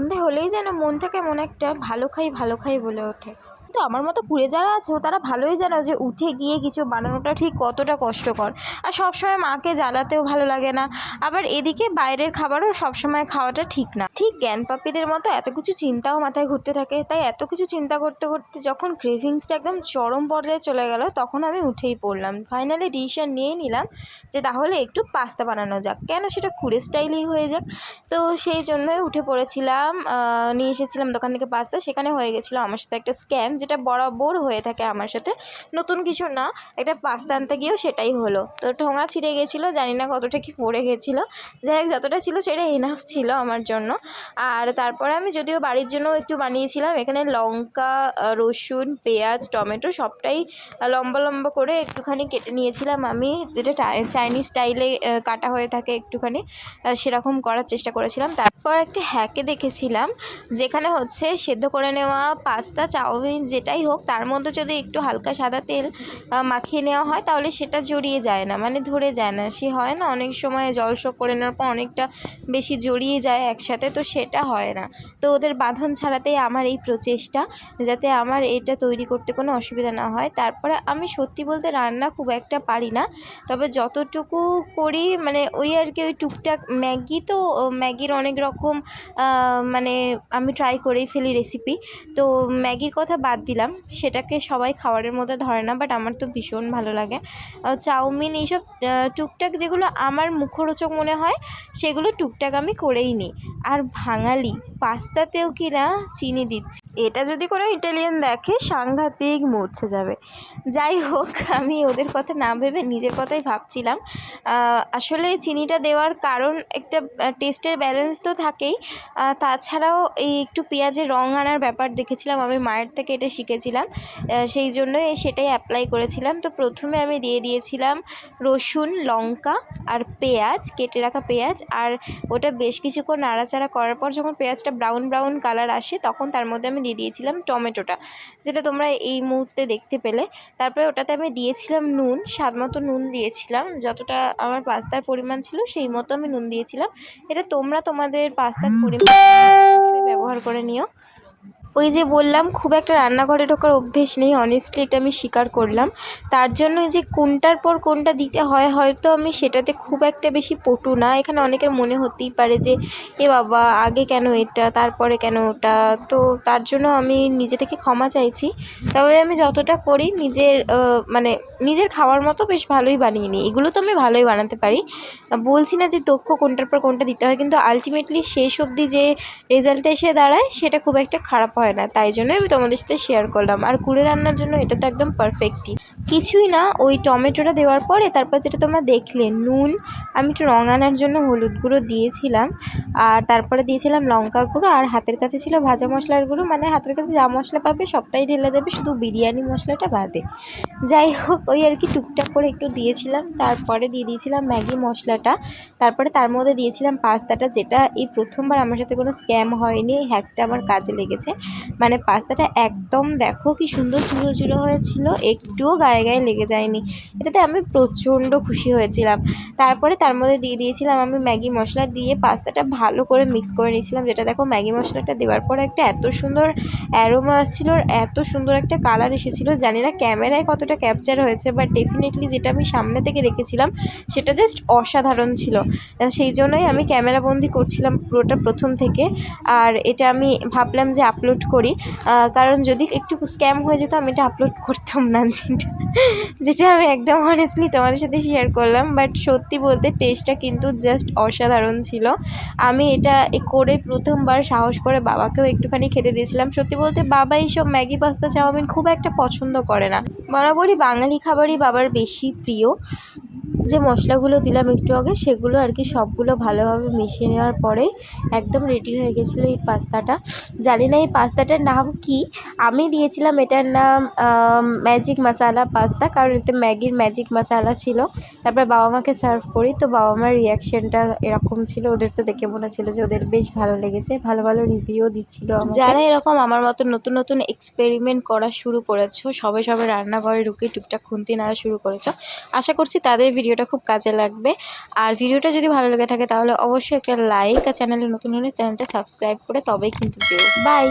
সন্ধে হলেই যেন মনটা কেমন একটা ভালো খাই ভালো খাই বলে ওঠে। কিন্তু আমার মতো কুড়ে যারা আছে, তারা ভালোই জানো যে উঠে গিয়ে কিছু বানানোটা ঠিক কতটা কষ্টকর। আর সবসময় মাকে জ্বালাতেও ভালো লাগে না। আবার এদিকে বাইরের খাবারও সবসময় খাওয়াটা ঠিক না। ঠিক জ্ঞান পাপ্পিদের মতো এত কিছু চিন্তাও মাথায় ঘুরতে থাকে। তাই এত কিছু চিন্তা করতে করতে যখন ক্রেভিংসটা একদম চরম পর্যায়ে চলে গেল, তখন আমি উঠেই পড়লাম। ফাইনালি ডিসিশন নিয়েই নিলাম যে তাহলে একটু পাস্তা বানানো যাক। কেন? সেটা খুঁড়ে স্টাইলেই হয়ে যাক। তো সেই জন্যই উঠে পড়েছিলাম নিয়ে এসেছিলাম দোকান থেকে পাস্তা সেখানে হয়ে গেছিল আমার সাথে একটা স্ক্যাম যেটা বরাবর হয়ে থাকে আমার সাথে। নতুন কিছু না, একটা পাস্তা আনতে গিয়েও সেটাই হলো। তো ঠোঙা ছিঁড়ে গেছিল, জানি না কতটা কি পড়ে গেছিল। যাই হোক, যতটা ছিল সেটা এনাফ ছিল আমার জন্য। আর তারপরে আমি যদিও বাড়ির জন্য একটু বানিয়েছিলাম, এখানে লঙ্কা রসুন, পেঁয়াজ, টমেটো সবটাই লম্বা লম্বা করে একটুখানি কেটে নিয়েছিলাম আমি। যেটা চাইনিজ স্টাইলে কাটা হয়ে থাকে একটুখানি সেরকম করার চেষ্টা করেছিলাম। তারপর একটা হ্যাকে দেখেছিলাম, যেখানে হচ্ছে সেদ্ধ করে নেওয়া পাস্তা, চাউমিন, যেটাই হোক, তার মধ্যে যদি একটু হালকা সাদা তেল মাখিয়ে নেওয়া হয়, তাহলে সেটা জড়িয়ে যায় না মানে ধরে যায় না। সে হয় না, অনেক সময় জল শোক করে নেওয়ার পর অনেকটা বেশি জড়িয়ে যায় একসাথে, তো সেটা হয় না। তো ওদের বাঁধন ছাড়াতেই আমার এই প্রচেষ্টা, যাতে আমার এটা তৈরি করতে কোনো অসুবিধা না হয়। তারপরে আমি সত্যি বলতে রান্না খুব একটা পারি না। তবে যতটুকু করি মানে ওই আর কি, ওই টুকটাক ম্যাগি তো ম্যাগির অনেক রকম মানে আমি ট্রাই করেই ফেলি রেসিপি তো ম্যাগির কথা বাদ দিলাম। সেটাকে সবাই খাবারের মধ্যে ধরে না বাট আমার তো ভীষণ ভালো লাগে। চাউমিন এইসব টুকটাক যেগুলো আমার মুখরোচক মনে হয়, সেগুলো টুকটাক আমি করেই নিই। আর বাঙালি পাস্তাতেও কি না চিনি দিচ্ছি। এটা যদি কোনো ইটালিয়ান দেখে, সাংঘাতিক মরছে যাবে। যাই হোক, আমি ওদের কথা না ভেবে নিজের কথাই ভাবছিলাম। আসলে চিনিটা দেওয়ার কারণ একটা টেস্টের ব্যালেন্স তো থাকেই। তাছাড়াও এই একটু পেঁয়াজের রং আনার ব্যাপার দেখেছিলাম, আমি মায়ের থেকে এটা শিখেছিলাম। সেই জন্যই সেটাই অ্যাপ্লাই করেছিলাম। তো প্রথমে আমি দিয়ে দিয়েছিলাম রসুন, লঙ্কা আর পেঁয়াজ, কেটে রাখা পেঁয়াজ। আর ওটা বেশ কিছুক্ষণ নাড়াচাড়া করার পর যখন পেঁয়াজটা ব্রাউন ব্রাউন কালার আসে, তখন তার মধ্যে আমি দিয়ে দিয়েছিলাম টমেটোটা। যেটা তোমরা এই মুহূর্তে দেখতে পেলে। তারপরে ওটাতে আমি দিয়েছিলাম নুন, স্বাদ মতো নুন দিয়েছিলাম। যতটা আমার পাস্তার পরিমাণ ছিল, সেই মতো আমি নুন দিয়েছিলাম। এটা তোমরা তোমাদের পাস্তার পরিমাণ ব্যবহার করে নিও। ওই যে বললাম, খুব একটা রান্নাঘরে ঢোকার অভ্যেস নেই অনেস্টলি এটা আমি স্বীকার করলাম। তার জন্য যে কোনটার পর কোনটা দিতে হয়, হয়তো আমি সেটাতে খুব একটা বেশি পটু না। এখানে অনেকের মনে হতেই পারে যে, এ বাবা, আগে কেন এটা, তারপরে কেন ওটা? তো তার জন্য আমি নিজে থেকে ক্ষমা চাইছি। তবে আমি যতটা করি, নিজের মানে নিজের খাওয়ার মতো বেশ ভালোই বানিয়ে নিই। এগুলো তো আমি ভালোই বানাতে পারি। বলছি না যে দক্ষ কোনটার পর কোনটা দিতে হয়, কিন্তু আলটিমেটলি শেষ অবধি যে রেজাল্ট এসে দাঁড়ায়, সেটা খুব একটা খারাপ হয় না, তাই জন্যই আমি তোমাদের সাথে শেয়ার করলাম। আর কুড়ে রান্নার জন্য এটা তো একদম পারফেক্টই কিছুই না, ওই টমেটোটা দেওয়ার পরে তারপর যেটা তোমরা দেখলে, নুন, আমি একটু রঙ আনার জন্য হলুদ গুঁড়ো দিয়েছিলাম। আর তারপরে দিয়েছিলাম লঙ্কা গুঁড়ো, আর হাতের কাছে ছিল ভাজা মশলার গুঁড়ো। মানে হাতের কাছে যা মশলা পাবে সবটাই ঢেলে দেবে, শুধু বিরিয়ানি মশলাটা বাদে। যাই হোক, ওই আর কি টুকটাক করে একটু দিয়েছিলাম। তারপরে দিয়ে দিয়েছিলাম ম্যাগি মশলাটা। তারপরে তার মধ্যে দিয়েছিলাম পাস্তাটা, যেটা এই প্রথমবার আমার সাথে কোনো স্ক্যাম হয়নি হ্যাকটা আমার কাজে লেগেছে। মানে পাস্তাটা একদম দেখো কি সুন্দর চুড়ো চুড়ো হয়েছিল, একটুও গায়ে গায়ে লেগে যায়নি। এটাতে আমি প্রচণ্ড খুশি হয়েছিলাম। তারপরে তার মধ্যে দিয়ে দিয়েছিলাম আমি ম্যাগি মশলা দিয়ে পাস্তাটা ভালো করে মিক্স করে নিয়েছিলাম। যেটা দেখো ম্যাগি মশলাটা দেওয়ার পরে একটা এত সুন্দর অ্যারোমা আসছিল এত সুন্দর একটা কালার এসেছিল। জানি না ক্যামেরায় কতটা ক্যাপচার হয়েছে বাট ডেফিনেটলি যেটা আমি সামনে থেকে দেখেছিলাম, সেটা জাস্ট অসাধারণ ছিল। সেই জন্যই আমি ক্যামেরা বন্দি করছিলাম পুরোটা প্রথম থেকে। আর এটা আমি ভাবলাম যে আপলোড করি। কারণ যদি একটু স্ক্যাম হয়ে যেত আমি এটা আপলোড করতাম না যেটা যেটা আমি একদম অনেস্টলি তোমাদের সাথে শেয়ার করলাম বাট সত্যি বলতে টেস্টটা কিন্তু জাস্ট অসাধারণ ছিল। আমি এটা করে প্রথমবার সাহস করে বাবাকেও একটুখানি খেতে দিয়েছিলাম। সত্যি বলতে বাবা এইসব ম্যাগি, পাস্তা, চাউমিন খুব একটা পছন্দ করে না। বরাবরই বাঙালি খাবারই বাবার বেশি প্রিয়। যে মশলাগুলো দিলাম একটু আগে, সেগুলো আর কি সবগুলো ভালোভাবে মিশিয়ে নেওয়ার পরে একদম রেডি হয়ে গেছিল এই পাস্তাটা। জানি না এই পাস্তাটার নাম কি। আমি দিয়েছিলাম এটার নাম ম্যাজিক মশালা পাস্তা কারণ এতে ম্যাগির ম্যাজিক মশালা ছিল। তারপর বাবা মাকে সার্ভ করি, তো বাবা মার রিয়াকশানটা এরকম ছিল। ওদের তো দেখে মনে ছিল যে ওদের বেশ ভালো লেগেছে। ভালো ভালো রিভিউ দিচ্ছিল যারা এরকম আমার মতো নতুন নতুন এক্সপেরিমেন্ট করা শুরু করেছ, সবে সবে রান্নাঘরে ঢুকে টুকটাক খুন্তি নাড়া শুরু করেছ, আশা করছি তাদের ভিডিও ভিডিওটা খুব কাজে লাগবে। আর ভিডিওটা যদি ভালো লেগে থাকে তাহলে অবশ্যই একটা লাইক আর চ্যানেলে নতুন হলে চ্যানেলটা সাবস্ক্রাইব করে তবেই কিন্তু যেও বাই!